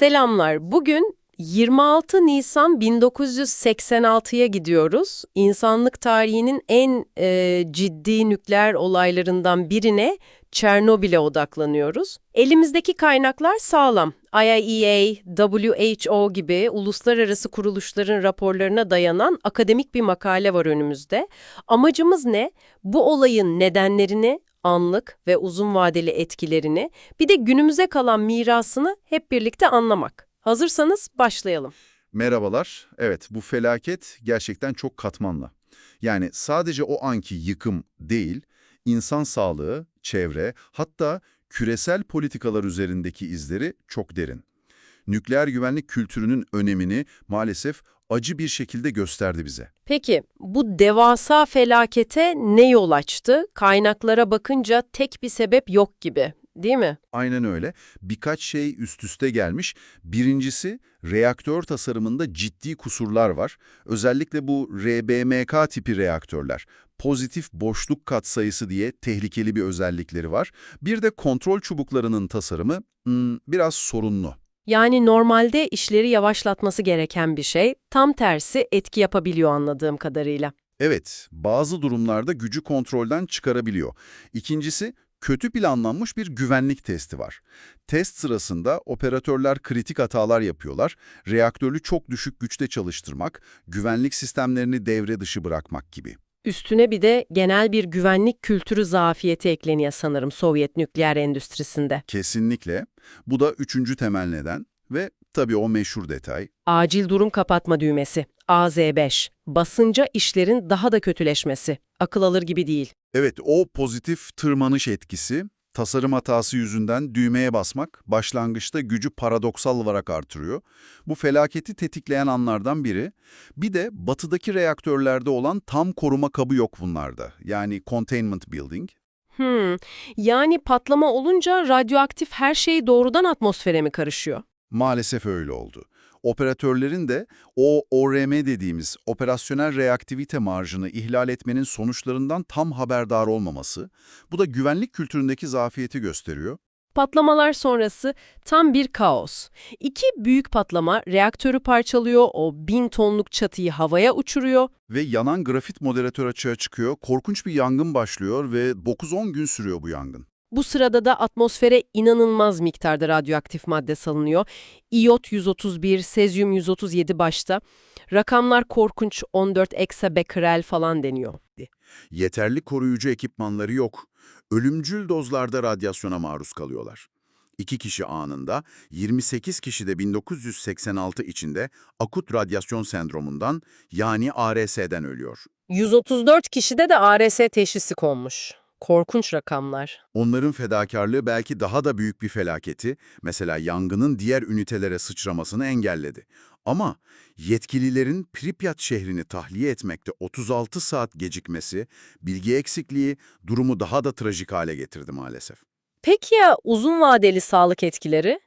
Selamlar. Bugün 26 Nisan 1986'ya gidiyoruz. İnsanlık tarihinin en e, ciddi nükleer olaylarından birine Çernobil'e odaklanıyoruz. Elimizdeki kaynaklar sağlam. IAEA, WHO gibi uluslararası kuruluşların raporlarına dayanan akademik bir makale var önümüzde. Amacımız ne? Bu olayın nedenlerini, anlık ve uzun vadeli etkilerini, bir de günümüze kalan mirasını hep birlikte anlamak. Hazırsanız başlayalım. Merhabalar. Evet, bu felaket gerçekten çok katmanlı. Yani sadece o anki yıkım değil, insan sağlığı, çevre, hatta küresel politikalar üzerindeki izleri çok derin. Nükleer güvenlik kültürünün önemini maalesef acı bir şekilde gösterdi bize. Peki bu devasa felakete ne yol açtı? Kaynaklara bakınca tek bir sebep yok gibi, değil mi? Aynen öyle. Birkaç şey üst üste gelmiş. Birincisi, reaktör tasarımında ciddi kusurlar var. Özellikle bu RBMK tipi reaktörler. Pozitif boşluk katsayısı diye tehlikeli bir özellikleri var. Bir de kontrol çubuklarının tasarımı hmm, biraz sorunlu. Yani normalde işleri yavaşlatması gereken bir şey, tam tersi etki yapabiliyor anladığım kadarıyla. Evet, bazı durumlarda gücü kontrolden çıkarabiliyor. İkincisi, kötü planlanmış bir güvenlik testi var. Test sırasında operatörler kritik hatalar yapıyorlar, reaktörü çok düşük güçte çalıştırmak, güvenlik sistemlerini devre dışı bırakmak gibi. Üstüne bir de genel bir güvenlik kültürü zafiyeti ekleniyor sanırım Sovyet nükleer endüstrisinde. Kesinlikle. Bu da üçüncü temel neden ve tabii o meşhur detay. Acil durum kapatma düğmesi, AZ5, basınca işlerin daha da kötüleşmesi. Akıl alır gibi değil. Evet, o pozitif tırmanış etkisi, tasarım hatası yüzünden düğmeye basmak başlangıçta gücü paradoksal olarak artırıyor. Bu felaketi tetikleyen anlardan biri. Bir de batıdaki reaktörlerde olan tam koruma kabı yok bunlarda. Yani containment building. Hmm, yani patlama olunca radyoaktif her şey doğrudan atmosfere mi karışıyor? Maalesef öyle oldu. Operatörlerin de o ORM dediğimiz operasyonel reaktivite marjını ihlal etmenin sonuçlarından tam haberdar olmaması, bu da güvenlik kültüründeki zafiyeti gösteriyor. Patlamalar sonrası tam bir kaos. İki büyük patlama reaktörü parçalıyor, o bin tonluk çatıyı havaya uçuruyor. Ve yanan grafit moderatör açığa çıkıyor, korkunç bir yangın başlıyor ve 9-10 gün sürüyor bu yangın. Bu sırada da atmosfere inanılmaz miktarda radyoaktif madde salınıyor. İyot 131, sezyum 137 başta. Rakamlar korkunç 14 eksabekrel falan deniyor. Yeterli koruyucu ekipmanları yok. Ölümcül dozlarda radyasyona maruz kalıyorlar. İki kişi anında, 28 kişi de 1986 içinde akut radyasyon sendromundan yani ARS'den ölüyor. 134 kişide de ARS teşhisi konmuş. Korkunç rakamlar. Onların fedakarlığı belki daha da büyük bir felaketi, mesela yangının diğer ünitelere sıçramasını engelledi. Ama yetkililerin Pripyat şehrini tahliye etmekte 36 saat gecikmesi, bilgi eksikliği durumu daha da trajik hale getirdi maalesef. Peki ya uzun vadeli sağlık etkileri?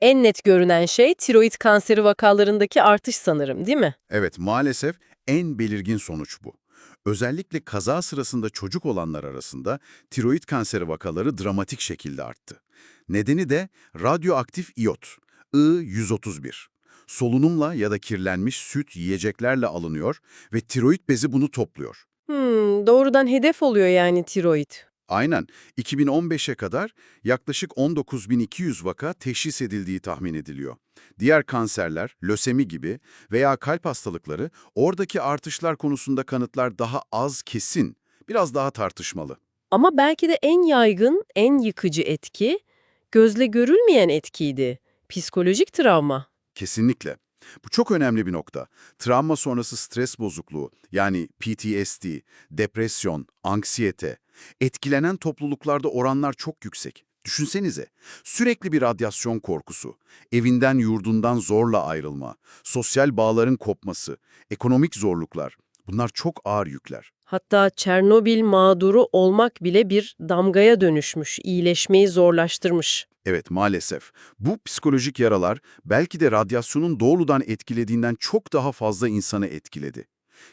En net görünen şey tiroid kanseri vakalarındaki artış sanırım değil mi? Evet, maalesef en belirgin sonuç bu. Özellikle kaza sırasında çocuk olanlar arasında tiroid kanseri vakaları dramatik şekilde arttı. Nedeni de radyoaktif iyot, I-131. Solunumla ya da kirlenmiş süt, yiyeceklerle alınıyor ve tiroid bezi bunu topluyor. Hmm, doğrudan hedef oluyor yani tiroid. Aynen. 2015'e kadar yaklaşık 19.200 vaka teşhis edildiği tahmin ediliyor. Diğer kanserler, lösemi gibi veya kalp hastalıkları oradaki artışlar konusunda kanıtlar daha az kesin, biraz daha tartışmalı. Ama belki de en yaygın, en yıkıcı etki gözle görülmeyen etkiydi. Psikolojik travma. Kesinlikle. Bu çok önemli bir nokta. Travma sonrası stres bozukluğu, yani PTSD, depresyon, anksiyete, etkilenen topluluklarda oranlar çok yüksek. Düşünsenize, sürekli bir radyasyon korkusu, evinden yurdundan zorla ayrılma, sosyal bağların kopması, ekonomik zorluklar, bunlar çok ağır yükler. Hatta Çernobil mağduru olmak bile bir damgaya dönüşmüş, iyileşmeyi zorlaştırmış. Evet maalesef. Bu psikolojik yaralar belki de radyasyonun doğrudan etkilediğinden çok daha fazla insanı etkiledi.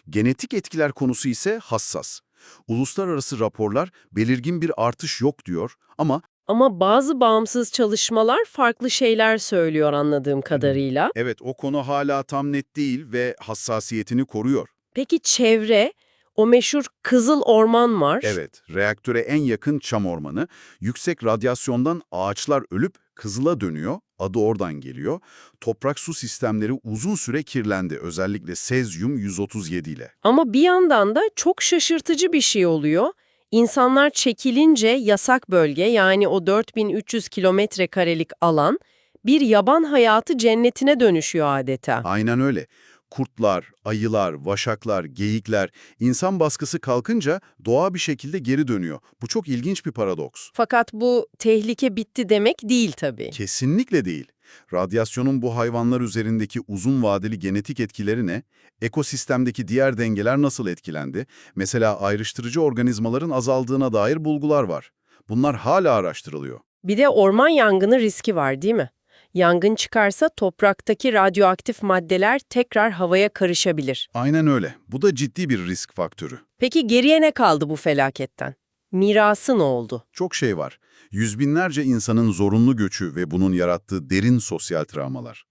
Genetik etkiler konusu ise hassas. Uluslararası raporlar belirgin bir artış yok diyor ama Ama bazı bağımsız çalışmalar farklı şeyler söylüyor anladığım kadarıyla. Evet, o konu hala tam net değil ve hassasiyetini koruyor. Peki çevre, o meşhur Kızıl Orman var. Evet, reaktöre en yakın çam ormanı, yüksek radyasyondan ağaçlar ölüp kızıla dönüyor, adı oradan geliyor. Toprak su sistemleri uzun süre kirlendi, özellikle sezyum 137 ile. Ama bir yandan da çok şaşırtıcı bir şey oluyor. İnsanlar çekilince yasak bölge yani o 4300 kilometre karelik alan bir yaban hayatı cennetine dönüşüyor adeta. Aynen öyle. Kurtlar, ayılar, vaşaklar, geyikler, insan baskısı kalkınca doğa bir şekilde geri dönüyor. Bu çok ilginç bir paradoks. Fakat bu tehlike bitti demek değil tabii. Kesinlikle değil. Radyasyonun bu hayvanlar üzerindeki uzun vadeli genetik etkileri ne? Ekosistemdeki diğer dengeler nasıl etkilendi? Mesela ayrıştırıcı organizmaların azaldığına dair bulgular var. Bunlar hala araştırılıyor. Bir de orman yangını riski var değil mi? Yangın çıkarsa topraktaki radyoaktif maddeler tekrar havaya karışabilir. Aynen öyle. Bu da ciddi bir risk faktörü. Peki geriye ne kaldı bu felaketten? Mirası ne oldu? Çok şey var. Yüz binlerce insanın zorunlu göçü ve bunun yarattığı derin sosyal travmalar.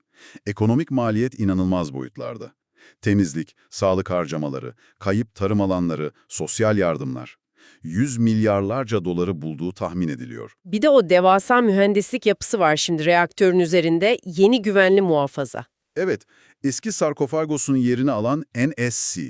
Ekonomik maliyet inanılmaz boyutlarda. Temizlik, sağlık harcamaları, kayıp tarım alanları, sosyal yardımlar. Yüz milyarlarca doları bulduğu tahmin ediliyor. Bir de o devasa mühendislik yapısı var şimdi reaktörün üzerinde yeni güvenli muhafaza. Evet, eski sarkofagosun yerini alan NSC,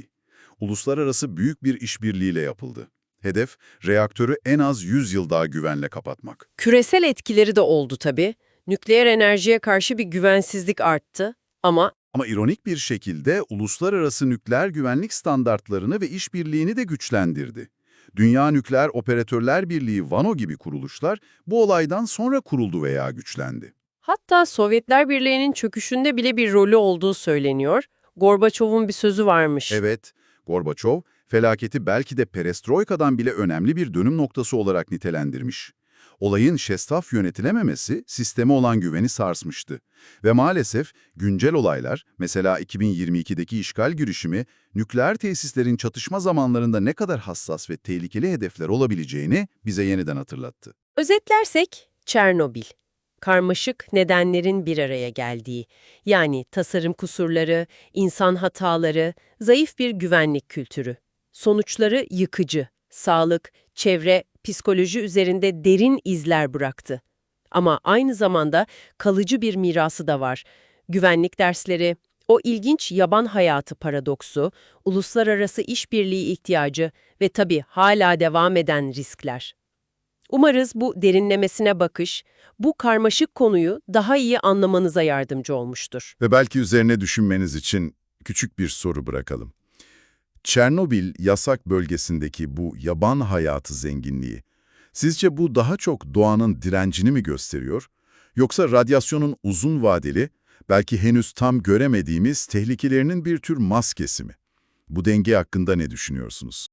uluslararası büyük bir işbirliğiyle yapıldı. Hedef, reaktörü en az 100 yıl daha güvenle kapatmak. Küresel etkileri de oldu tabii. Nükleer enerjiye karşı bir güvensizlik arttı ama Ama ironik bir şekilde uluslararası nükleer güvenlik standartlarını ve işbirliğini de güçlendirdi. Dünya Nükleer Operatörler Birliği VANO gibi kuruluşlar bu olaydan sonra kuruldu veya güçlendi. hatta Sovyetler Birliği'nin çöküşünde bile bir rolü olduğu söyleniyor. Gorbaçov'un bir sözü varmış. Evet, Gorbaçov, felaketi belki de perestroikadan bile önemli bir dönüm noktası olarak nitelendirmiş. Olayın şeffaf yönetilememesi sisteme olan güveni sarsmıştı. Ve maalesef güncel olaylar, mesela 2022'deki işgal girişimi, nükleer tesislerin çatışma zamanlarında ne kadar hassas ve tehlikeli hedefler olabileceğini bize yeniden hatırlattı. Özetlersek Çernobil. Karmaşık nedenlerin bir araya geldiği, yani tasarım kusurları, insan hataları, zayıf bir güvenlik kültürü. Sonuçları yıkıcı, sağlık, çevre, psikoloji üzerinde derin izler bıraktı. Ama aynı zamanda kalıcı bir mirası da var. Güvenlik dersleri, o ilginç yaban hayatı paradoksu, uluslararası işbirliği ihtiyacı ve tabii hala devam eden riskler. Umarız bu derinlemesine bakış, bu karmaşık konuyu daha iyi anlamanıza yardımcı olmuştur. Ve belki üzerine düşünmeniz için küçük bir soru bırakalım. Çernobil yasak bölgesindeki bu yaban hayatı zenginliği, sizce bu daha çok doğanın direncini mi gösteriyor, yoksa radyasyonun uzun vadeli, belki henüz tam göremediğimiz tehlikelerinin bir tür maskesi mi? Bu denge hakkında ne düşünüyorsunuz?